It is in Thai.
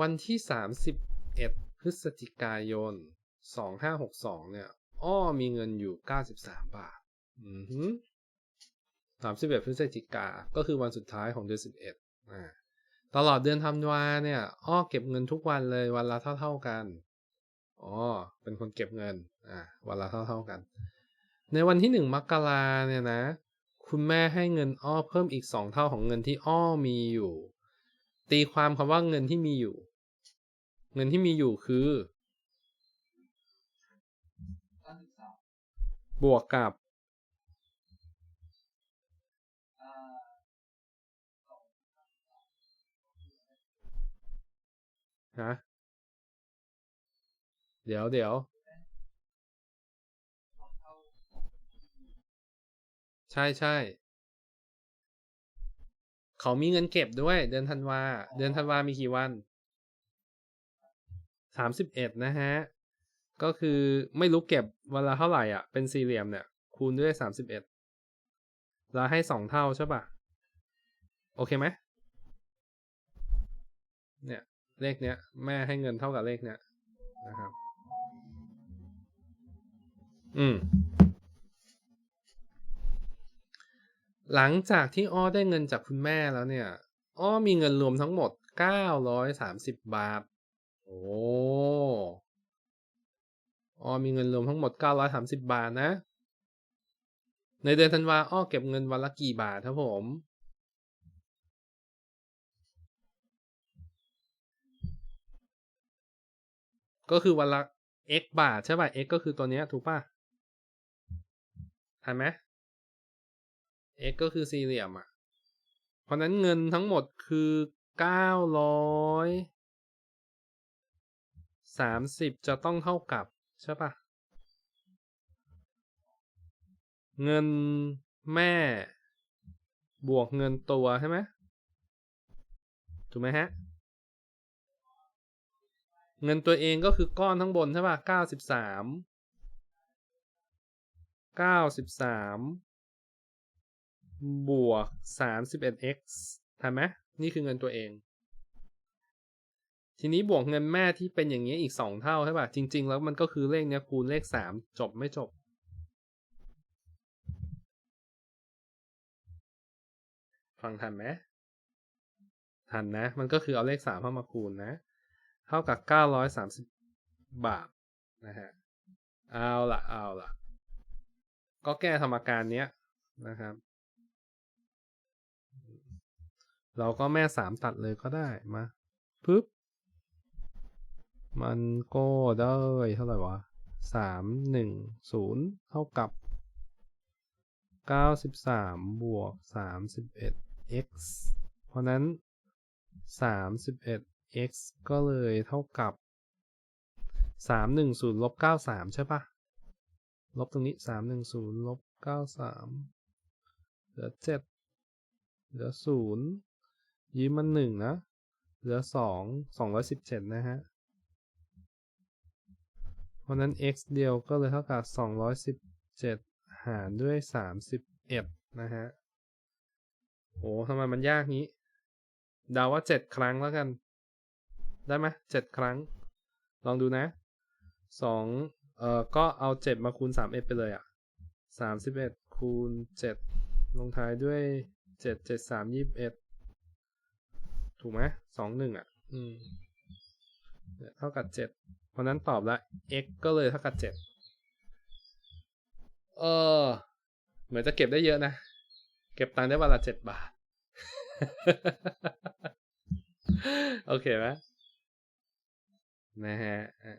วันที่ 31 พฤศจิกายน 2562 เนี่ย อ้อมีเงินอยู่ 93 บาท อือหือ31 พฤศจิกา ก็คือวันสุดท้ายของเดือน 11อ่าตลอดเดือนธันวาเนี่ย อ้อเก็บเงินทุกวันเลย วันละเท่า ๆกัน อ๋อ เป็นคนเก็บเงิน อ่า วันละเท่า ๆกัน ในวันที่หนึ่งมกราเนี่ยนะ คุณแม่ให้เงินอ้อเพิ่มอีกสองเท่าของเงินที่อ้อมีอยู่ ตีความคำว่าเงินที่มีอยู่ เงินที่มีอยู่คือการศึกษาบวกกับอ่าฮะ เดี๋ยวเดี๋ยวเข้าใช่ใช่ เขามีเงินเก็บด้วย เดือนธันวา เดือนธันวามีกี่วัน สามสิบเอ็ดนะฮะ ก็คือไม่รู้เก็บเวละเท่าไหร่อะ เป็นสี่เหลี่ยมเนี่ย คูณด้วยสามสิบเอ็ดเราให้สองเท่าใช่ปะโอเคไหมเนี่ย เลขเนี้ย แม่ให้เงินเท่ากับเลขเนี้ยนะครับ อืม หลังจากที่อ้อได้เงินจากคุณแม่แล้วเนี่ย อ้อมีเงินรวมทั้งหมด 930 บาท โอ้อ้อมีเงินรวมทั้งหมด 930 บาทนะ ในเดือนธันวาอ้อเก็บเงินวันละกี่บาทครับผม ก็คือวันละ x บาทใช่ป่ะ x ก็คือตัวเนี้ยถูกป่ะทันไหม x ก็คือสี่เหลี่ยมอะ เพราะนั้นเงินทั้งหมดคือเก้าร้อย สามสิบจะต้องเท่ากับ ใช่ปะเงินแม่ บวกเงินตัวใช่ไหมถูกไหมฮะ เงินตัวเองก็คือก้อนทั้งบนใช่ปะเก้าสิบสามเก้าสิบสามบวก 31x ทันไหมนี่คือเงินตัวเอง ทีนี้บวกเงินแม่ที่เป็นอย่างนี้อีกสองเท่าใช่ป่ะ จริง ๆ แล้วมันก็คือเลขเนี้ยคูณเลขสามจบไม่จบ ฟังทันไหมทันนะ มันก็คือเอาเลขสามเข้ามาคูณนะ เท่ากับเก้าร้อยสามสิบบาทนะฮะ เอาละเอาละก็แก้ธรรมการเนี้ยนะครับ เราก็แม่สามตัดเลยก็ได้มาปึ๊บ มันก็ได้เท่าไหร่วะสามหนึ่งศูนย์เท่ากับเก้าสิบสามบวกสามสิบเอ็ด x เพราะนั้นสามสิบเอ็ด x ก็เลยเท่ากับสามหนึ่งศูนย์ลบเก้าสามใช่ปะลบตรงนี้สามหนึ่งศูนย์ลบเก้าสามเหลือเจ็ดเหลือศูนย์ยืมมันหนึ่งนะ เหลือสองสองร้อยสิบเจ็ดนะฮะ ราะนั้น x เดียวก็เลยเท่ากับสองร้อยสิบเจ็ดหารด้วยสามสิบเอ็ดนะฮะ โหทำไมมันยากนี้ เดาว่าเจ็ดครั้งแล้วกัน ได้ไหมเจ็ดครั้ง ลองดูนะสองเอ่อ ก็เอาเจ็ดมาคูณสามเอ็ดไปเลยอะสามสิบเอ็ดคูณเจ็ดลงท้ายด้วยเจ็ดเจ็ดสามยี่สิบเอ็ดถูกไหมสองหนึ่งอะ อืม เท่ากับเจ็ดเพ ราะนั้นตอบละ x ก็เลยเท่ากับเจ็ดเออ เหมือนจะเก็บได้เยอะนะ เก็บตังค์ได้วันละเจ็ดบาท โอเคไหมนะฮะอ่